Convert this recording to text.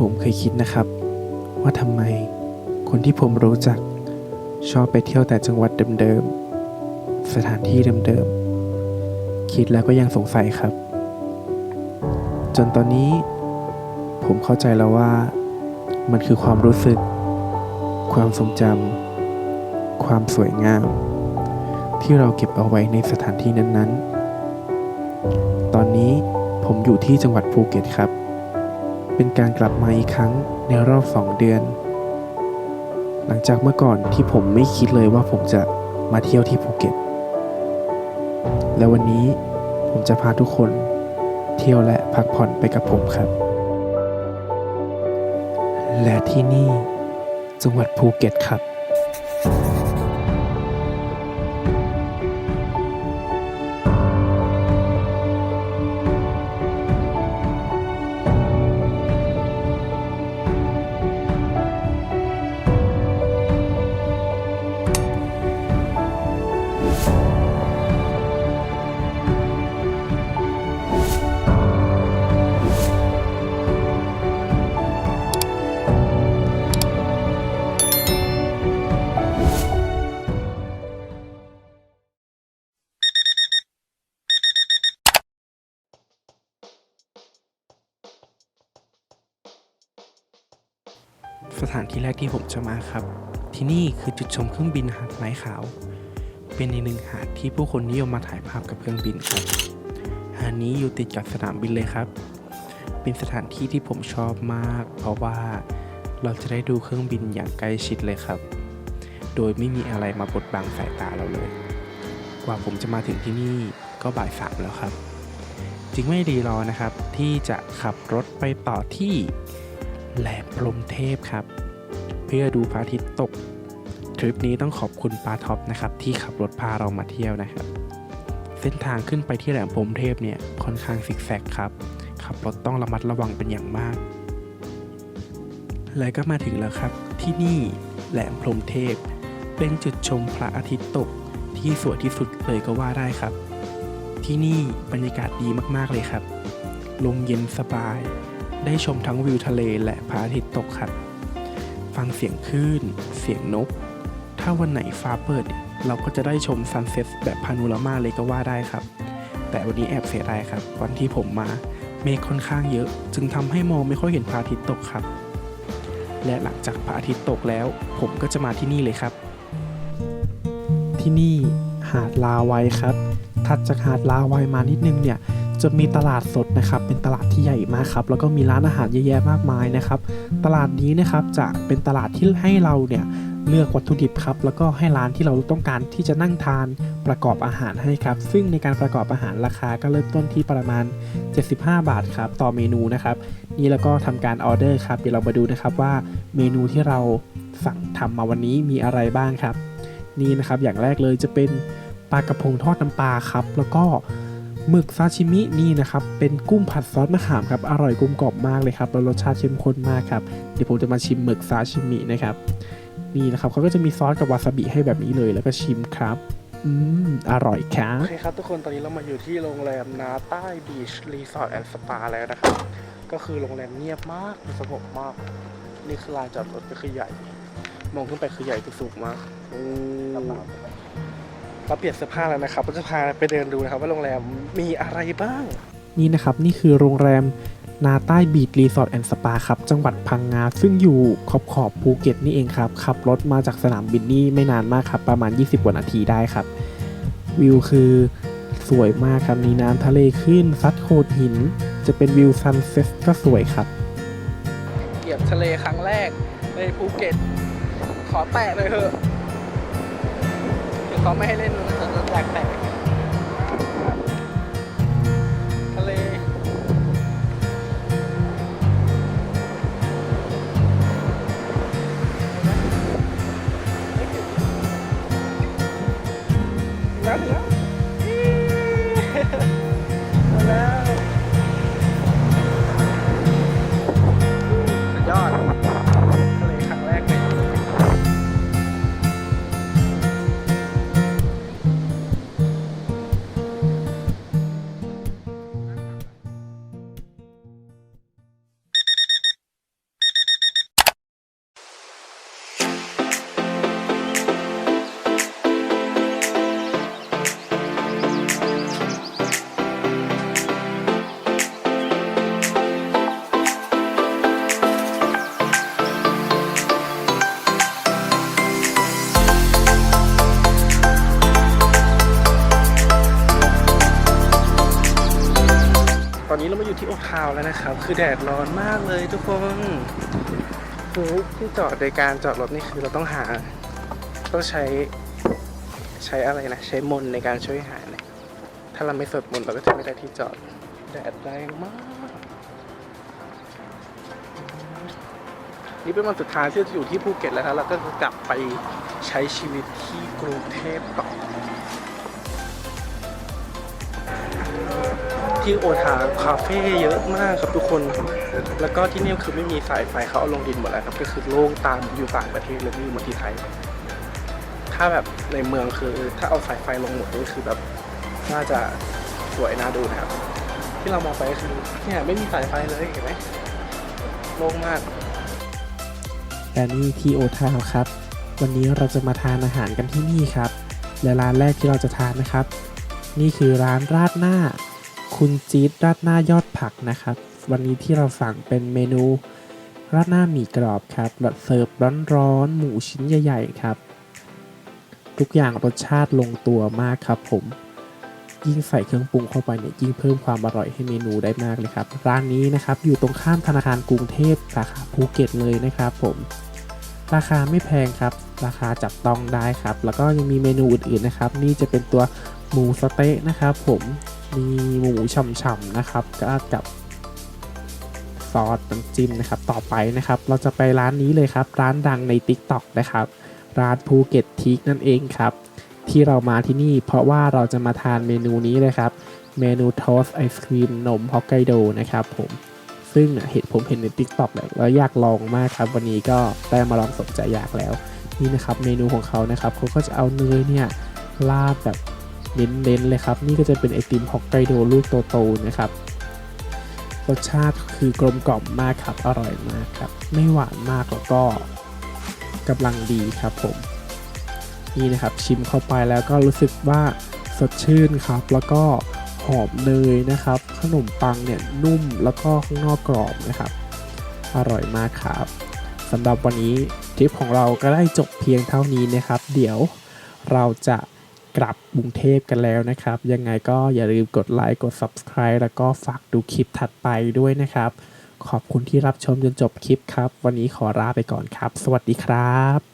ผมเคยคิดนะครับ ว่าทำไมคนที่ผมรู้จัก ชอบไปเที่ยวแต่จังหวัดเดิมๆ สถานที่เดิมๆ คิดแล้วก็ยังสงสัยครับ จนตอนนี้ ผมเข้าใจแล้วว่า มันคือความรู้สึก ความทรงจำความสวยงาม ที่เราเก็บเอาไว้ในสถานที่นั้นๆ ตอนนี้ผมอยู่ที่จังหวัดภูเก็ตครับ เป็นการกลับมาอีกครั้งในรอบสองเดือน หลังจากเมื่อก่อนที่ผมไม่คิดเลยว่าผมจะมาเที่ยวที่ภูเก็ต และวันนี้ผมจะพาทุกคนเที่ยวและพักผ่อนไปกับผมครับ และที่นี่จังหวัดภูเก็ตครับ สถานที่แรกที่ผมจะมาครับ ที่นี่คือจุดชมเครื่องบินหาดไม้ขาว เป็นอีกหนึ่งหาดที่ผู้คนนิยมมาถ่ายภาพกับเครื่องบินครับ หาดนี้อยู่ติดกับสนามบินเลยครับ เป็นสถานที่ที่ผมชอบมาก เพราะว่าเราจะได้ดูเครื่องบินอย่างใกล้ชิดเลยครับ โดยไม่มีอะไรมาบดบังสายตาเราเลย กว่าผมจะมาถึงที่นี่ก็บ่ายสามแล้วครับ จึงไม่ดีรอนะครับที่จะขับรถไปต่อที่ แหลมพรมเทพครับ เพื่อดูพระอาทิตย์ตก ทริปนี้ต้องขอบคุณปาท็อปนะครับ ที่ขับรถพาเรามาเที่ยวนะครับ เส้นทางขึ้นไปที่แหลมพรมเทพเนี่ยค่อนข้างซิกแซกครับขับรถต้องระมัดระวังเป็นอย่างมาก และก็มาถึงแล้วครับ ที่นี่แหลมพรมเทพ เป็นจุดชมพระอาทิตย์ตก ที่สวยที่สุดเลยก็ว่าได้ครับ ที่นี่บรรยากาศดีมากๆเลยครับ ลมเย็นสบาย ได้ชมทั้งวิวทะเลและพระอาทิตย์ตกครับ ฟังเสียงคลื่น เสียงนก ถ้าวันไหนฟ้าเปิด เราก็จะได้ชมซันเซ็ตแบบพาโนรามาเลยก็ว่าได้ครับ แต่วันนี้แอบเสียดายครับ วันที่ผมมาเมฆค่อนข้างเยอะ จึงทำให้มองไม่ค่อยเห็นพระอาทิตย์ตกครับ และหลังจากพระอาทิตย์ตกแล้ว ผมก็จะมาที่นี่เลยครับ ที่นี่หาดลาวัยครับถัดจากหาดลาวัยมานิดนึงเนี่ย จะมีตลาดสดนะครับเป็นตลาดที่ใหญ่มากครับแล้วก็มีร้านอาหารเยอะแยะมากมายนะครับ ตลาดนี้นะครับจะเป็นตลาดที่ให้เราเนี่ยเลือกวัตถุดิบครับแล้วก็ให้ร้านที่เราต้องการที่จะนั่งทานประกอบอาหารให้ครับ ซึ่งในการประกอบอาหารราคาก็เริ่มต้นที่ประมาณ 75 บาทครับต่อเมนูนะครับ นี่แล้วก็ทำการออเดอร์ครับเดี๋ยวเรามาดูนะครับว่าเมนูที่เราสั่งทำมาวันนี้มีอะไรบ้างครับ นี่นะครับอย่างแรกเลยจะเป็นปลากระพงทอดน้ำปลาครับ แล้วก็ หมึกซาชิมินี่นะครับเป็นกุ้งผัดซอสมะขามครับอร่อยกลมกล่อมมากเลยครับแล้วรสชาติเข้มข้นมากครับเดี๋ยวผมจะมาชิมหมึกซาชิมินะครับนี่นะครับเขาก็จะมีซอสกับวาซาบิให้แบบนี้เลยแล้วก็ชิมครับอืมอร่อยครับโอเคครับทุกคนตอนนี้เรามาอยู่ที่โรงแรมนาใต้บีชรีสอร์ทแอนด์สปาแล้วนะครับก็คือโรงแรมเงียบมากสงบมาก นี่คือลานจอดรถก็คือใหญ่ มองขึ้นไปคือใหญ่คือสูงมากอืม เราเปลี่ยนเสื้อผ้าแล้วนะครับ ก็จะพาไปเดินดูนะครับ ว่าโรงแรมมีอะไรบ้าง นี่นะครับ นี่คือโรงแรมนาใต้บีดรีสอร์ทแอนด์สปาครับ จังหวัดพังงา ซึ่งอยู่ขอบขอบภูเก็ตนี่เองครับ ขับรถมาจากสนามบินนี่ไม่นานมากครับ ประมาณ 20กว่านาทีได้ครับ วิวคือสวยมากครับ มีน้ำทะเลขึ้น ซัดโขดหิน จะเป็นวิวซันเซ็ตก็สวยครับ เหยียบทะเลครั้งแรกในภูเก็ต ขอแตะเลยเถอะคือ เขาไม่ให้เล่นมันจะจะแตกแตก อยู่ที่โอทาวแล้วนะครับ คือแดดร้อนมากเลยทุกคนโอ้โหที่จอดในการจอดรถนี่คือเราต้องหา ต้องใช้ใช้อะไรนะ ใช้มนในการช่วยหาเนี่ยถ้าเราไม่สดมนเราก็จะไม่ได้ที่จอดแดดแรงมาก นี่เป็นวันสุดท้ายที่จะอยู่ที่ภูเก็ตแล้วนะเราก็จะกลับไปใช้ชีวิตที่กรุงเทพต่อ ที่โอทาคาเฟ่เยอะมากครับทุกคน แล้วก็ที่นี่คือไม่มีสายไฟเขาเอาลงดินหมดแล้วครับ ก็คือโล่งตามอยู่ต่างประเทศเลยไม่อยู่มือนที่ไทย ถ้าแบบในเมืองคือถ้าเอาสายไฟลงหมดนี่คือแบบน่าจะสวยน่าดูนะครับ ที่เรามองไปคือเนี่ยไม่มีสายไฟเลยเห็นไหมโล่งมากและนี่ที่โอทาวครับ วันนี้เราจะมาทานอาหารกันที่นี่ครับ และร้านแรกที่เราจะทานนะครับ นี่คือร้านราดหน้า คุณจี๊ดราดหน้ายอดผักนะครับ วันนี้ที่เราสั่งเป็นเมนูราดหน้าหมี่กรอบครับแบบเสิร์ฟร้อนๆหมูชิ้นใหญ่ ๆ ครับ ทุกอย่างรสชาติลงตัวมากครับผม ยิ่งใส่เครื่องปรุงเข้าไปเนี่ยยิ่งเพิ่มความอร่อยให้เมนูได้มากเลยครับ ร้านนี้นะครับอยู่ตรงข้ามธนาคารกรุงเทพสาขาภูเก็ตเลยนะครับผม ราคาไม่แพงครับ ราคาจับต้องได้ครับ แล้วก็ยังมีเมนูอื่นๆนะครับ นี่จะเป็นตัวหมูสเต๊ะนะครับผม มีหมูฉ่ำๆนะครับก็กับซอสน้ำจิ้มนะครับต่อไปนะครับ เราจะไปร้านนี้เลยครับ ร้านดังใน TikTok นะครับ ร้านภูเก็ตทิกนั่นเองครับ ที่เรามาที่นี่เพราะว่าเราจะมาทานเมนูนี้เลยครับ เมนูโทสไอศครีมนมฮอกไกโดนะครับผมซึ่งเห็นผมเห็นใน t ิ k t o k แล้วอยากลองมากครับ วันนี้ก็ได้มาลองสมใจอยากแล้ว นี่นะครับเมนูของเขานะครับเขาก็จะเอาเนยเนี่ยราดแบบ เน้นๆเลยครับ นี่ก็จะเป็นไอติมฮอกไกโดลูกโตๆนะครับรสชาติคือกลมกล่อมมากครับ อร่อยมากครับ ไม่หวานมากแล้วก็กำลังดีครับผม นี่นะครับชิมเข้าไปแล้วก็รู้สึกว่าสดชื่นครับ แล้วก็หอมเนยนะครับ ขนมปังเนี่ยนุ่มแล้วก็ข้างนอกกรอบนะครับ อร่อยมากครับสำหรับวันนี้ทริปของเราก็ได้จบเพียงเท่านี้นะครับ เดี๋ยวเราจะ กลับกรุงเทพกันแล้วนะครับ ยังไงก็อย่าลืมกดไลค์กด Subscribe แล้วก็ฝากดูคลิปถัดไปด้วยนะครับ ขอบคุณที่รับชมจนจบคลิปครับ วันนี้ขอลาไปก่อนครับ สวัสดีครับ